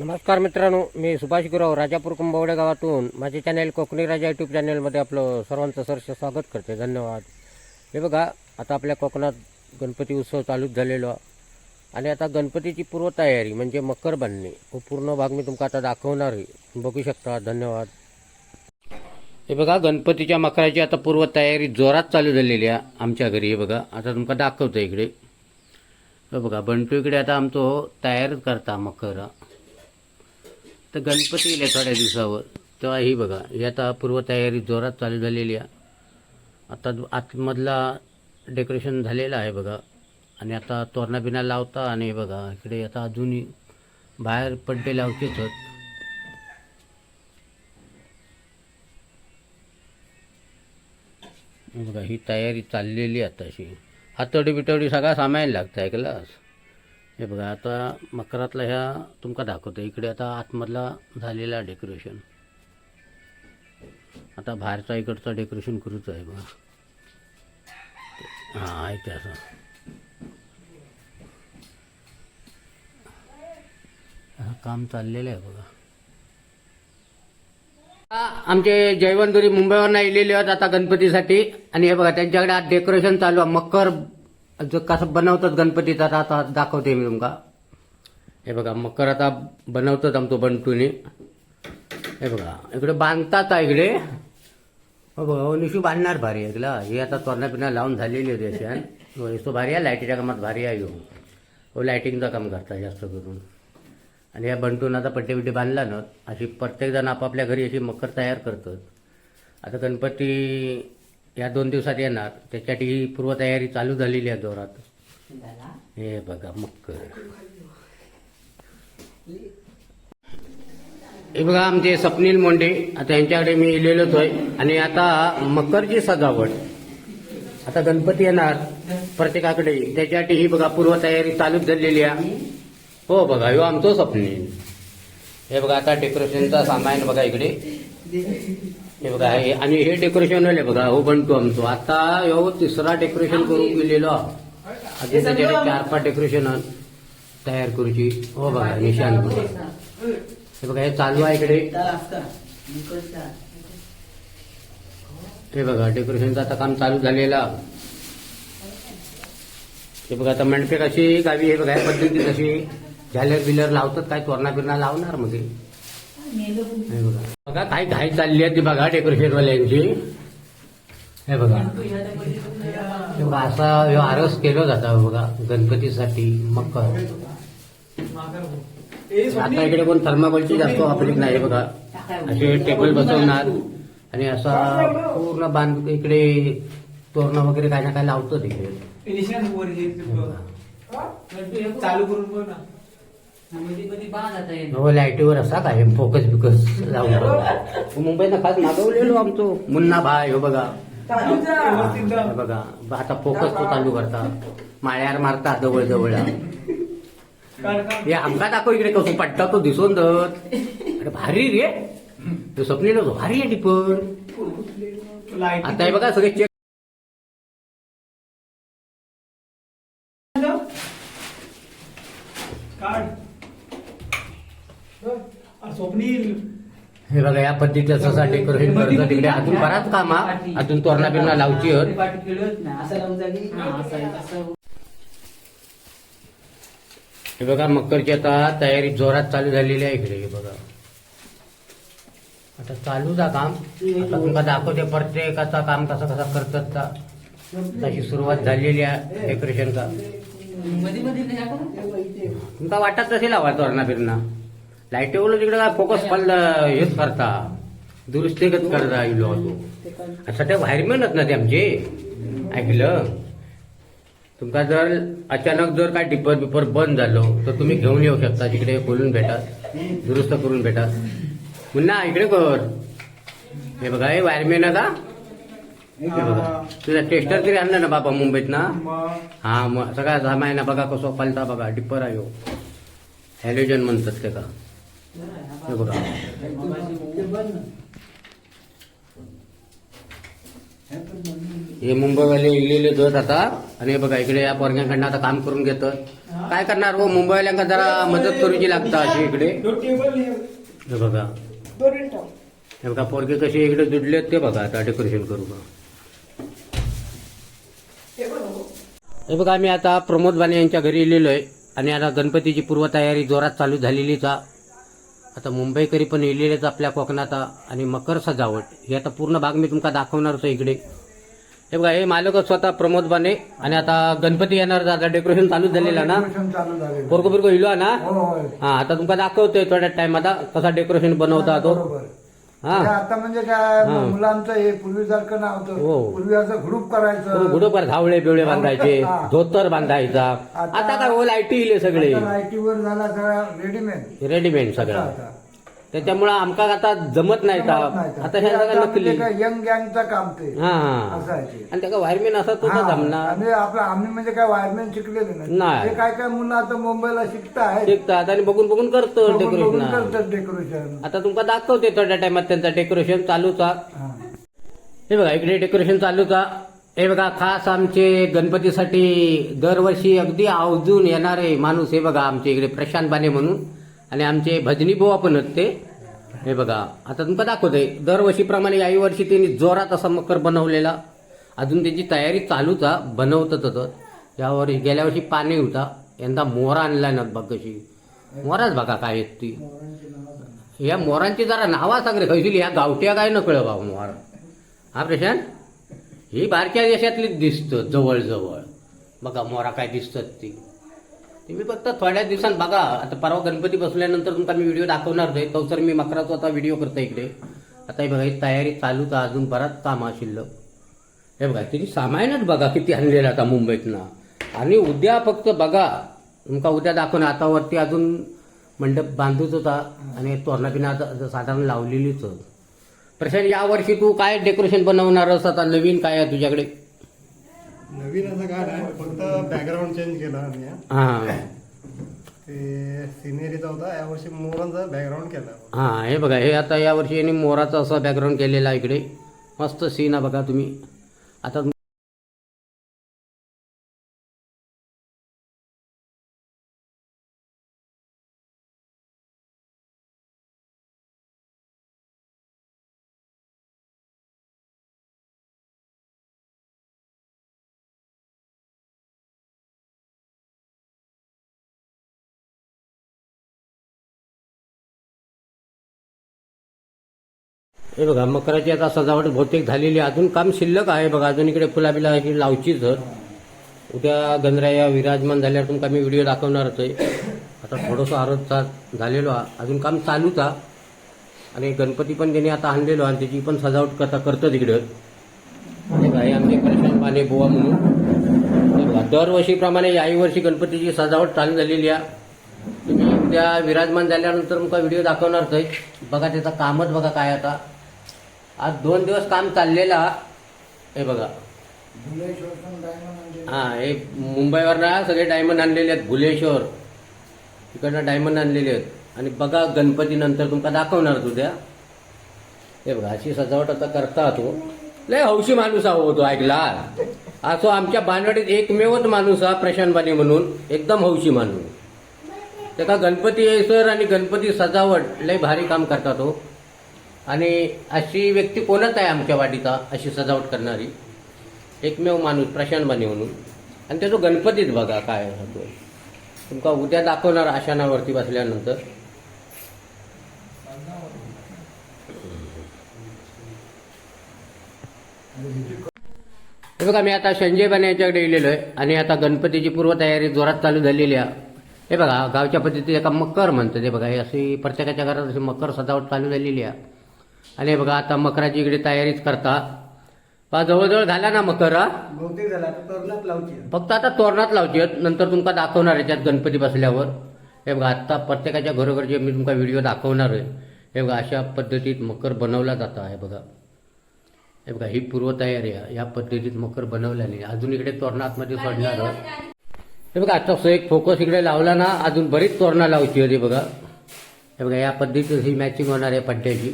नमस्कार मित्रांनो मी सुभाष गुराव राजापूर कुंभवडे गावातून. माझे चॅनेल कोकणी राजा यूट्यूब चॅनेलमध्ये आपलं सर्वांचं सरस स्वागत करते. धन्यवाद. हे बघा आता आपल्या कोकणात गणपती उत्सव चालूच झालेलो आणि आता गणपतीची पूर्वतयारी म्हणजे मकर बांधणी हो पूर्ण भाग मी तुमका आता दाखवणार आहे. बघू शकता. धन्यवाद. हे बघा गणपतीच्या मकराची आता पूर्वतयारी जोरात चालू झालेली आहे आमच्या घरी. हे बघा आता तुमका दाखवतो इकडे. हे बघा बंटू इकडे आता आमचो तयार करता मकर. तर गणपती येईल थोड्या दिवसावर. तेव्हा ही बघा ही आता पूर्वतयारी जोरात चालू झालेली आहे. आता आतमधला डेकोरेशन झालेलं आहे बघा. आणि आता तोरणा बिना लावता आणि बघा इकडे आता अजूनही बाहेर पड्डे लावतेच होत बघा ही तयारी चाललेली आहे आताशी हातोडी बिटवडी सगळा सामायला लागतं ऐकलास हे बघा आता मकरातला ह्या तुमका दाखवतो. इकडे आता आतमधला झालेला डेकोरेशन आता बाहेरचा इकडचा डेकोरेशन करूच आहे बघा. हां आहे असं. काम चाललेलं आहे बघा. आमचे जयवंतुरी मुंबईवरनं येलेले आहेत आता गणपतीसाठी. आणि हे बघा त्यांच्याकडे आज डेकोरेशन चालू आहे. मकर जो कसं बनवतात गणपतीचा आता आता दाखवते मी तुमका. हे बघा मकर आता बनवतात आमचं बंटूने. हे बघा इकडे बांधतात आहे इकडे. हो बघा हो, निशू बांधणार भारी आहे ऐकला हे आता तोरणा पिना लावून झालेली होती अशी तो भारी आहे लाईटीच्या कामात भारी आहे हो हो लाईटिंगचं काम करता जास्त करून. आणि या बंटून आता पट्टे बिट्टे बांधला ना अशी प्रत्येकजण आपापल्या घरी अशी मकर तयार करतात. आता गणपती या दोन दिवसात येणार. त्याच्यासाठी ही पूर्वतयारी चालू झालेली आहे जोरात. हे बघा मकर हे बघा आमचे स्वप्नील मोंडे आता यांच्याकडे मी इलेलोच आहे. आणि आता मकरची सजावट. आता गणपती येणार प्रत्येकाकडे. त्याच्यासाठी ही बघा पूर्वतयारी चालूच झालेली आहे. हो बघा ह्यो आमचं स्वप्नील हे बघा आता डेकोरेशनचा सामान बघा इकडे. हे बघा हे आणि हे डेकोरेशन आहे बघा हो बनतो आमचं. आता ह्यो तिसरा डेकोरेशन करून गेलेलो. अजून त्याच्याकडे चार पाच डेकोरेशन तयार करूची. हो बघा निशान हे बघा हे चालू आहे इकडे. हे बघा डेकोरेशनचं आता काम चालू झालेलं. हे बघा आता मंडपे कशी गावी हे बघा पद्धती कशी झालर बिलर लावतात काय तोरणा बिरणा लावणार मध्ये हे बघा बघा काय घाई चालली आहे ती बघा डेकोरेशन वाल्यांची हे बघा. हे बघा असा आरस केलं जातं बघा गणपतीसाठी मकर. आता इकडे कोण थर्माकोलची जास्त वापरत नाही बघा. असे टेबल बसवणार. आणि असा पूर्ण बांध इकडे तोरणं वगैरे काय ना काय लावतो तिकडे. चालू करून हो लाईटीवर असा काय फोकस बिकस लावून मुंबईनं खास मागवलेलो आमचो. मुन्ना भाई हो बघा. बघा. आता फोकस तो चालू करता. माळ्यावर मारता जवळ जवळ हे आमका दाखव इकडे कसं पट्टा तो दिसून दत अरे भारी रे. तो स्वप्नील भारी आहे लाइट आता हे बघा सगळे चेक काढ अरे स्वप्नील हे बघा या पद्धतीचं असं डेकोरेशन करतो तिकडे अजून बराच काम हा. अजून तोरणा बिरणा लावची आहेत. हे बघा मकरची आता तयारी जोरात चालू झालेली आहे इकडे हे बघा. आता चालू जा काम. आता तुमका दाखवते प्रत्येकाचा काम कसं कसं करतात का तशी सुरुवात झालेली आहे डेकोरेशन का तुमका वाटत तसे लावा तोरणा बिरणा? लाइट तिकडे काय फोकस पडलं हेच करता. दुरुस्ती करता इलो तो सध्या ते वायरमॅनच ना ते आमचे. ऐकलं? तुमका जर अचानक जर काय टिपर बिपर बंद झालं तर तुम्ही घेऊन येऊ शकता तिकडे बोलून भेटा दुरुस्त करून भेटा पुन्हा इकडे कर. हे बघा हे वायरमॅन आता का? बघा. तुझा टेस्टर तरी आणलं ना बाबा मुंबईत ना? हा मग सगळा जमाय ना बघा कसं पालता बघा डिपर आहे हॅलोजन म्हणतात ते का? हे बघा हे मुंबईवाले इलेले आहेत आता. आणि बघा इकडे या पोरग्यांकडनं आता काम करून घेत काय करणार हो? मुंबईवाल्यांका जरा मदत करूची लागता अशी इकडे. हे- बघा. हे बघा पोरगे कसे इकडे जुडलेत ते बघा आता डेकोरेशन करू का. हे बघा आम्ही आता प्रमोद बाने यांच्या घरी इलेलो आहे आणि आता गणपतीची पूर्वतयारी जोरात चालू झालेलीच आ. आता मुंबईकरी पण इलेलेच आपल्या कोकणात. आणि मकर सजावट. ही आता पूर्ण भाग मी तुमका दाखवणार होतो इकडे. हे बघा हे मालक स्वतः प्रमोद बाने आणि आता गणपती येणार आता डेकोरेशन चालू झालेलं ना. पोरको बिरको इलो ना? हो आता तुमका दाखवतोय थोड्या टाइम आता कसा डेकोरेशन बनवता तो. हा. ते आता म्हणजे काय हा. मुलांचं हे पूर्वीसारखं हो. नव्हतं पूर्वी असं ग्रुप करायचं. गुडोपर धावळे बिवळे बांधायचे हा. धोतर बांधायचा. आता- काय हो लाईटी इले सगळे. लाईटीवर झाला सगळा रेडीमेड रेडीमेड सगळं. त्याच्यामुळं आमका आता जमत नाही ता. आता ह्या सगळं नकली यंग गँगचं काम ते. हा. असं हा आहे ते. आणि त्याचा वायरमॅन असा तो हा. जमणार. आणि आपलं आम्ही म्हणजे काय वायरमॅन शिकलेले नाही. ते काय काय मुलं आता मुंबईला शिकताय शिकतात आणि बघून बघून करतो डेकोरेशन करतात डेकोरेशन आता तुमका दाखवते थोड्या टाइमात त्यांचा डेकोरेशन चालूचा. हे. बघा इकडे डेकोरेशन चालूचा. हे बघा खास आमचे गणपतीसाठी दरवर्षी अगदी आवर्जून येणारे माणूस हे बघा आमचे इकडे प्रशांत बाने म्हणून. आणि आमचे भजनी बुवा पण आहेत ते. हे बघा आता तुमका दाखवतोय दरवर्षीप्रमाणे याही वर्षी त्यांनी जोरात असा मकर बनवलेला. अजून त्याची तयारी चालूच आहे बनवतच होत. यावर गेल्या वर्षी पाणी होता यंदा मोरा आणला ना बघ कशी. मोराच बघा काय आहेत ती. या मोरांची जरा नावा सांग रे खैसिली या गावठ्या काय न कळ भाऊ मोर. हा प्रशांत? ही बारक्या देशातलीच दिसतं जवळजवळ. बघा मोरा काय दिसतात ती. तुम्ही फक्त थोड्या दिवसांत बघा. आता परवा गणपती बसल्यानंतर तुमचा मी व्हिडिओ दाखवणार आहे तो सर मी मकराचा आता व्हिडिओ करतो इकडे. आता हे बघा ही तयारी चालूच अजून बराच काम शिल्लक. हे बघा तिची सामानच बघा किती आणलेलं आता मुंबईतनं. आणि उद्या फक्त बघा. तुमका उद्या दाखवणार. आता वरती अजून मंडप बांधूच होता. आणि तोरणापिना साधारण लावलेलीच प्रशांत यावर्षी तू काय डेकोरेशन बनवणारस? आता नवीन काय आहे तुझ्याकडे? नवीन असं काय नाही फक्त बॅकग्राऊंड चेंज केला आम्ही हा. हा. ते सिनेरीचा होता यावर्षी मोरांचा बॅकग्राऊंड केला. हा हे बघा हे आता यावर्षी यांनी मोराचा असा बॅकग्राऊंड केलेला आहे इकडे. मस्त सीन आहे बघा तुम्ही. आता हे बघा मकराची आता सजावट बहुतेक झालेली आहे. अजून काम शिल्लक आहे बघा अजून इकडे फुला बिला लावची लावचीच उद्या गंधराया विराजमान झाल्यावर तुमका मी व्हिडिओ दाखवणारच आहे आता थोडंसं आरोजचा झालेलो अजून काम चालूच आहे. आणि गणपती पण त्यांनी आता आणलेलो आणि त्याची पण सजावट करता करतं तिकडं हे आमचे प्रशांत पाने बुवा म्हणून. बघा, दरवर्षीप्रमाणे याही वर्षी गणपतीची सजावट चालू झालेली आहे. तुम्ही उद्या विराजमान झाल्यानंतर तुमका व्हिडिओ दाखवणारच आहे बघा त्याचं कामच बघा काय आता. आज दोन दिवस काम चाललेलं. हे बघा. हा हे मुंबईवर ना सगळे डायमंड आणलेले आहेत भुलेश्वर तिकडनं डायमंड आणलेले आहेत. आणि बघा गणपती नंतर तुमका दाखवणार उद्या हे बघा अशी सजावट आता करता तो. लय हौशी माणूस आहो तो ऐकला. असो आमच्या बानवाडीत एकमेवच माणूस हा प्रशांतबाने म्हणून. एकदम हौशी माणूस. त्याका गणपती येसर आणि गणपती सजावट लय भारी काम करतात तो. आणि अशी व्यक्ती कोणच आहे आमच्या वाडीचा अशी सजावट करणारी? एकमेव माणूस प्रशांत बाने म्हणून. आणि त्याचं गणपतीच बघा काय होतो तुमका उद्या दाखवणार आशानावरती बसल्यानंतर. हे बघा मी आता संजय बाने यांच्याकडे गेलेलो आहे आणि आता गणपतीची पूर्वतयारी जोरात चालू झालेली आहे. हे बघा गावच्या पद्धतीत एका मकर म्हणतात. ते बघा हे अशी प्रत्येकाच्या घरात अशी मकर सजावट चालू झालेली आहे. आणि बघा आता मकराची इकडे तयारीच करता. पहा जवळजवळ झाला ना मकर बहुतेक झाला आता तोरणात लावची फक्त आता तोरणात लावची नंतर तुमका दाखवणार याच्यात गणपती बसल्यावर. हे बघा आत्ता प्रत्येकाच्या घरोघरचे मी तुमका व्हिडिओ दाखवणार आहे हे बघा अशा पद्धतीत मकर बनवला जाता हे बघा. हे बघा ही पूर्वतयारी आहे. या पद्धतीत मकर बनवल्याने अजून इकडे तोरणा आतमध्ये सोडणार हे बघा आता एक फोकस इकडे लावला ना अजून बरीच तोरणा लावची होती बघा. हे बघा या पद्धतीत ही मॅचिंग होणार आहे पड्ड्याची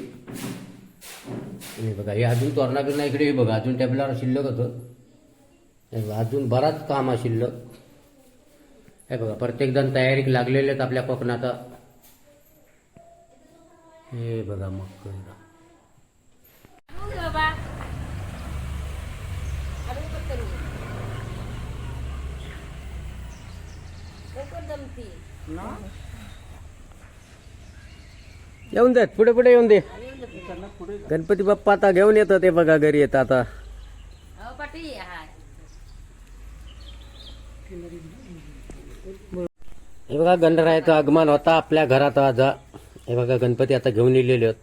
हे बघा हे अजून तोरणा बिरणा इकडे हे बघा अजून टेबलावर शिल्लक होतं. अजून बराच काम आहे शिल्लक. हे बघा प्रत्येकजण तयारीक लागलेले आहेत आपल्या कोकणात. हे बघा मग येऊन देत पुढे पुढे येऊन दे. गणपती बाप्पा आता घेऊन येतं ते बघा घरी येतं आता. हे बघा गणरायाचं आगमन होता आपल्या घरात आज. हे बघा गणपती आता घेऊन येलेले आहेत.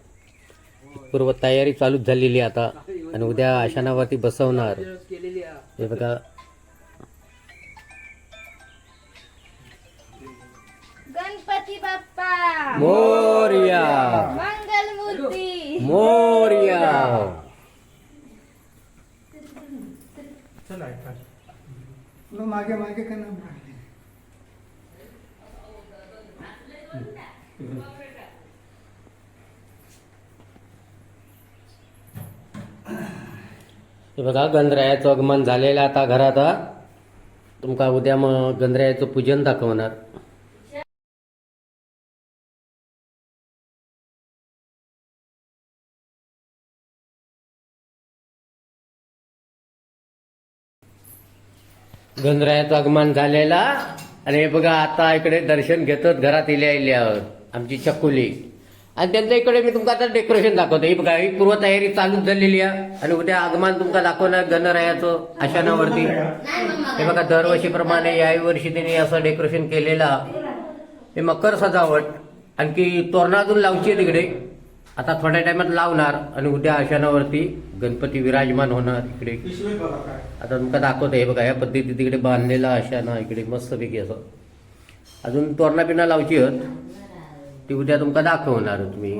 पूर्व तयारी चालूच झालेली आहे आता. आणि उद्या आशानावरती बसवणार. हे बघा मोर्या. मंगल मूर्ती मोर्या तुला मागे मागे का हे बघा गणरायाचं आगमन झालेलं आता घरात. तुमका उद्या मग गणरायाचं पूजन दाखवणार. गणरायाचं आगमन झालेला. आणि हे बघा आता इकडे दर्शन घेतात घरात इल्या इल्यावर आमची चकुली. आणि त्यांच्या इकडे मी तुमका आता डेकोरेशन दाखवतो. ही बघा ही पूर्वतयारी चालूच झालेली आहे. आणि उद्या आगमन तुमका दाखवणार गणरायाचं आशानावरती. हे बघा दरवर्षीप्रमाणे याही वर्षी त्यांनी असं डेकोरेशन केलेलं. हे मकर सजावट. आणखी तोरणा अजून लावची आहे तिकडे आता थोड्या टायमात लावणार. आणि उद्या आशानावरती गणपती विराजमान होणार इकडे. आता तुमका दाखवतो हे बघा या पद्धती तिकडे बांधलेला आशाना इकडे मस्तपैकी असं. अजून तोरणा पिना लावची आहेत ती उद्या तुमका दाखवणार तुम्ही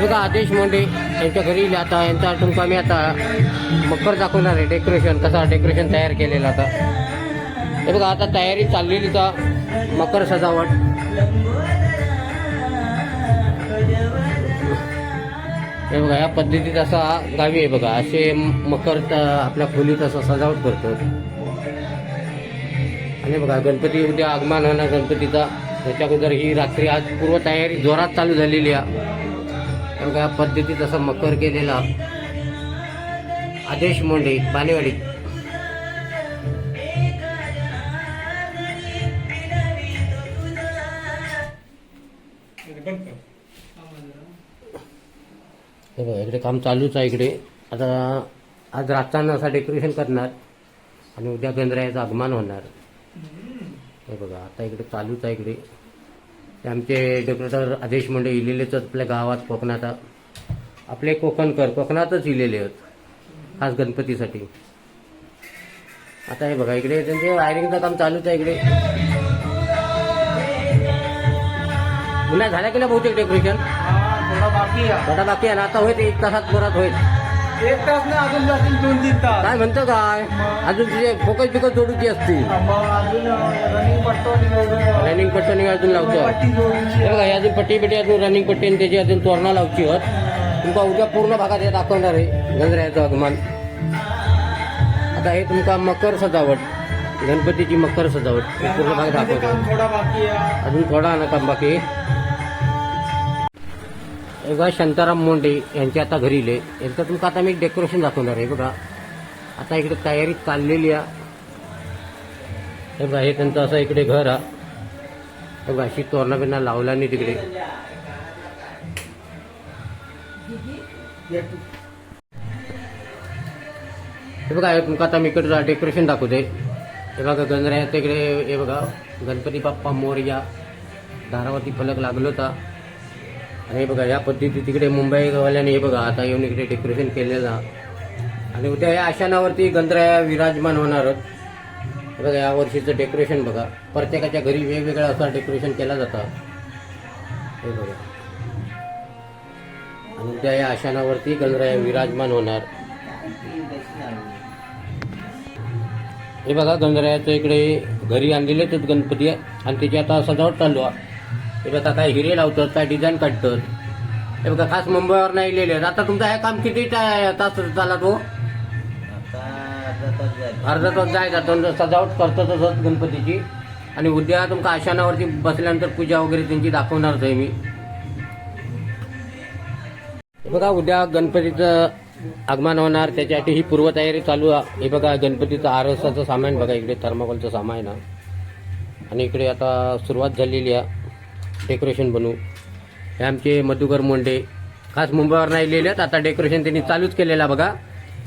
बघा आदेश मोंडे यांच्या घरी आता यांचा तुमका मी आता मकर दाखवणार आहे डेकोरेशन कसा डेकोरेशन तयार केलेलं आता. हे बघा आता तयारी चाललेली तर मकर सजावट. हे बघा या पद्धतीत असा गावी आहे बघा असे मकर आपल्या खोलीत असा सजावट करतो. आणि बघा गणपती उद्या आगमन होणार गणपतीचा. त्याच्या अगोदर ही रात्री आज पूर्व तयारी जोरात चालू झालेली आहे. बघा या पद्धतीत असा मकर केलेला आदेश मोंडे बालेवाडी इकडे काम चालूच आहे इकडे. आता आज रातच्यानं असा डेकोरेशन करणार आणि उद्या गणरायाचं आगमन होणार. हे बघा आता इकडे चालूच आहे इकडे. ते आमचे डेकोरेटर आदेश मंडळ इलेलेच आहेत आपल्या गावात कोकणात. आपले कोकणकर कोकणातच इलेले आहेत. खास गणपतीसाठी. आता हे बघा इकडे त्यांचे वायरिंगचं काम चालूच आहे इकडे. पुन्हा झाल्या की ना बहुतेक डेकोरेशन बाकी आहे थोडा बाकी आहे ना आता होईल एक तासात परत होईल. एक तास नाही अजून जातील दोन तीन तास. काय म्हणतो काय? अजून तुझे फोकस बिकस जोडूची असतील. मग अजून रनिंग पट्टो. रनिंग पट्टी अजून लावतो पट्टी जोडूची हे बघा हे अजून पट्टी बिट्टी अजून रनिंग पट्टी आणि त्याची अजून तोरणा लावची होत तुमका उद्या पूर्ण भागात हे दाखवणार आहे गंजरायाचं आगमन. आता हे तुमका मकर सजावट गणपतीची मकर सजावट हे पूर्ण भाग दाखवतो काम थोडा बाकी आहे. अजून थोडा ना काम बाकी. बघा शांताराम मोंडे यांचे आता घरी इले. यांचं तुमचं आता मी डेकोरेशन दाखवणार आहे बघा. आता इकडे तयारी चाललेली आहे. हे बघा हे त्यांचं असं इकडे घर आहे. बघा अशी तोरणा बिरणा लावला नाही तिकडे. हे बघा तुमका तुमचं आता मी इकडे डेकोरेशन दाखवते हे बघा गणराया तिकडे हे बघा गणपती बाप्पा मोर्या दारावरती फलक लागलो होता. आणि हे बघा या पद्धती तिकडे मुंबईवाल्याने हे बघा आता येऊन इकडे डेकोरेशन केलेलं. आणि उद्या या आशानावरती गंधराया विराजमान होणारच बघा या वर्षीचं डेकोरेशन बघा. प्रत्येकाच्या घरी वेगवेगळा असा डेकोरेशन केलं जातं. हे बघा. आणि उद्या या आशानावरती गंधराया विराजमान होणार. हे बघा गंधरायाचं इकडे घरी आणलेलेच गणपती. आहे आणि त्याची आता सजावट चालू आहे. हे बघा काय हिरे लावतात काय डिझाईन काढतात. हे बघा खास मुंबईवर नाही लिहिले आता तुमचं हे काम किती टा- तास चालला तो? अर्धा तास जायचा तो सजावट करतो तसंच गणपतीची. आणि उद्या तुमका आशानावरती बसल्यानंतर पूजा वगैरे त्यांची दाखवणारच आहे मी. हे बघा उद्या गणपतीचं आगमन होणार. त्याच्यासाठी ही पूर्वतयारी चालू आहे. हे बघा गणपतीचं आरसाचं सामान बघा इकडे थर्माकोलचं सामान आहे आणि इकडे आता सुरुवात झालेली आहे. डेकोरेशन बनवू. हे आमचे मधुकर मोंडे. खास मुंबईवर नाही लिहिलेत आता डेकोरेशन त्यांनी चालूच केलेलं बघा.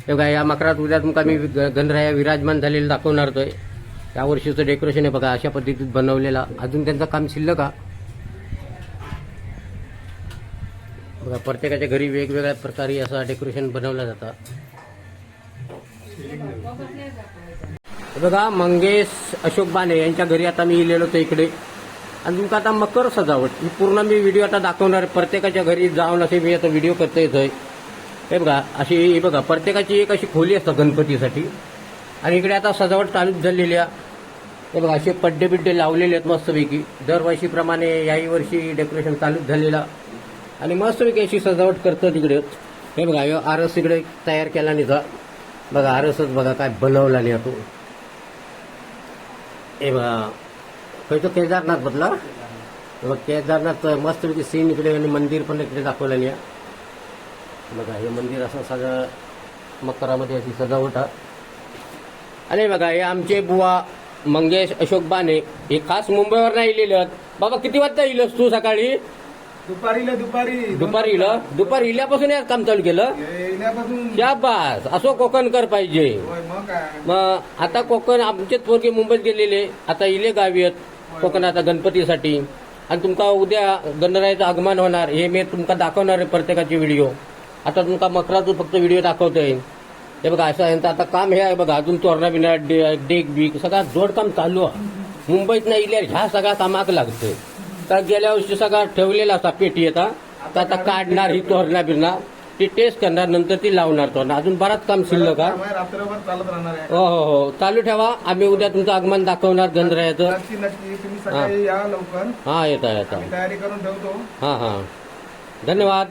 हे बघा या मकरात उद्या तुमका मी गणराया विराजमान झालेलं दाखवणार तोय या वर्षीचं डेकोरेशन आहे बघा अशा पद्धतीत बनवलेलं. अजून त्यांचं काम शिल्लक का बघा प्रत्येकाच्या घरी वेगवेगळ्या प्रकारे असं डेकोरेशन बनवलं जातं. बघा मंगेश अशोक बाणे यांच्या घरी आता मी इलेलो होतो इकडे. आणि तुमका आता मकर सजावट. ही पूर्ण मी व्हिडिओ आता दाखवणार आहे. प्रत्येकाच्या घरी जाऊन असे मी आता व्हिडिओ करता आहे हे बघा अशी हे बघा प्रत्येकाची एक अशी खोली असतं गणपतीसाठी. आणि इकडे आता सजावट चालूच झालेली आहे. हे बघा असे पड्डे बिड्डे लावलेले आहेत मस्तपैकी. दरवर्षीप्रमाणे याही वर्षी डेकोरेशन चालूच झालेलं. आणि मस्तपैकी अशी सजावट करतं तिकडे हे बघा यो आरस इकडे तयार केला निघा बघा आरसच बघा काय बनवला नाही तो हे बघा खंयचं केदारनाथ बदला. बघ केदारनाथ मस्तपैकी सीन इकडे आणि मंदिर पण इकडे दाखवलं नाही बघा हे मंदिर असं सगळं मकरामध्ये अशी सजावट आहे. आणि बघा हे आमचे बुवा मंगेश अशोक बाने हे खास मुंबईवर नाही लिहिलं. बाबा किती वाजता येईलस तू सकाळी? दुपारी दुपारी. इलं? दुपारी इल्यापासून काम चालू केलं? क्या बास असो कोकणकर पाहिजे. मग मग आता कोकण आमचेच पोरगे मुंबईत गेलेले. आता इले गावी आहेत. कोकणाचा गणपतीसाठी. आणि तुमका उद्या गणरायाचं आगमन होणार हे मी तुमका दाखवणार आहे प्रत्येकाचे व्हिडिओ. आता तुमका मकराचं फक्त व्हिडिओ दाखवतोय. हे बघा असं यांचं आता काम हे आहे बघा अजून तोरणा बिना डेक बीक सगळा जोड काम चालू आहे. मुंबईत नाही इल्या ह्या सगळ्या कामाक लागतोय. तर गेल्या वर्षी सगळा ठेवलेला असा पेटी येता तर आता काढणार ही तोरणा बिरणा ती टेस्ट करणार नंतर ती लावणार तोरणा अजून बराच काम शिल्लक आहे त्यामुळे रात्रभर चालत राहणार आहे. हो हो हो. चालू ठेवा. आम्ही उद्या तुमचं आगमन दाखवणार गंधरायाचं नक्की नक्की. तुम्ही सकाळी या लवकर. हा येता येता. तयारी करून ठेवतो. हा हा. धन्यवाद.